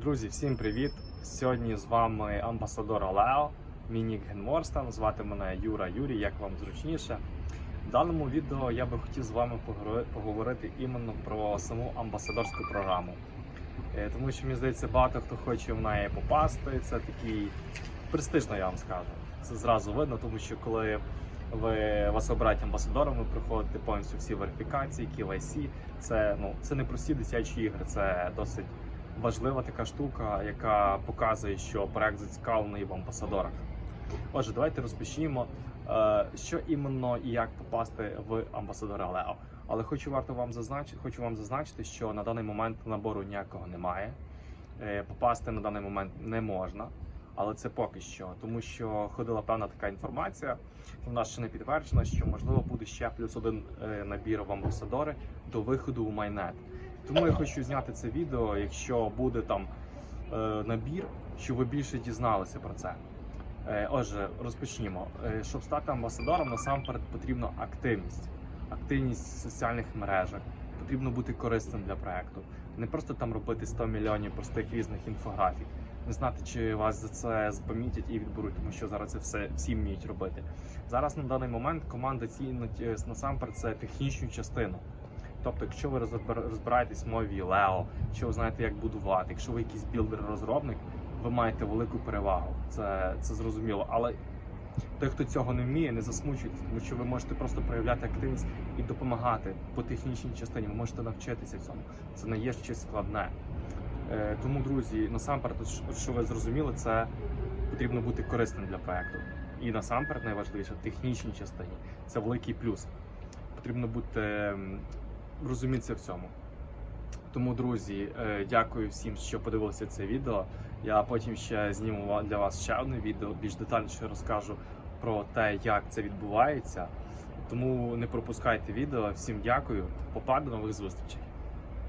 Друзі, всім привіт! Сьогодні з вами амбасадор Алео, Мінік Генморстан. Звати мене Юра Юрій, як вам зручніше. В даному відео я би хотів з вами поговорити іменно про саму амбасадорську програму. Е, Тому що мені здається, багато хто хоче в неї попасти. Це такий престижно, я вам скажу. Це зразу видно, тому що коли ви вас обирають амбасадором, ви проходите повністю всі верифікації, KYC. Це ну це не прості дитячі ігри, це досить важлива така штука, яка показує, що проект зацікавлений в амбасадорах. Отже, давайте розпочнімо, е, що іменно і як попасти в амбасадора Лео. Але хочу варто вам зазначити, хочу вам зазначити, що на даний момент набору ніякого немає. Е, Попасти на даний момент не можна, але це поки що, тому що ходила певна така інформація. Вона ще не підтверджена, що можливо буде ще плюс один е, набір в амбасадори до виходу у майнет. Тому я хочу зняти це відео, якщо буде там е, набір, щоб ви більше дізналися про це. Е, отже, розпочнімо. Е, щоб стати амбасадором, насамперед потрібна активність, активність в соціальних мережах. Потрібно бути корисним для проекту. Не просто там робити 100 мільйонів простих різних інфографік, не знати, чи вас за це запомітять і відберуть, тому що зараз це все всі вміють робити. Зараз на даний момент команда цінить насамперед це технічну частину. Тобто, якщо ви розбираєтесь в мові Leo, що ви знаєте, як будувати, якщо ви якийсь білдер-розробник, ви маєте велику перевагу. Це, це зрозуміло. Але той, хто цього не вміє, не засмучуйтесь, тому що ви можете просто проявляти активність і допомагати по технічній частині. Ви можете навчитися цьому. Це не є щось складне. Е, тому, друзі, насамперед, що ви зрозуміли, це потрібно бути корисним для проекту. І насамперед найважливіше в технічній частині. Це великий плюс. Потрібно бути розумітися в цьому. Тому, друзі, е, дякую всім, що подивилися це відео. Я потім ще зніму для вас ще одне відео, більш детальніше розкажу про те, як це відбувається. Тому не пропускайте відео. Всім дякую. Попаду нових зустрічей.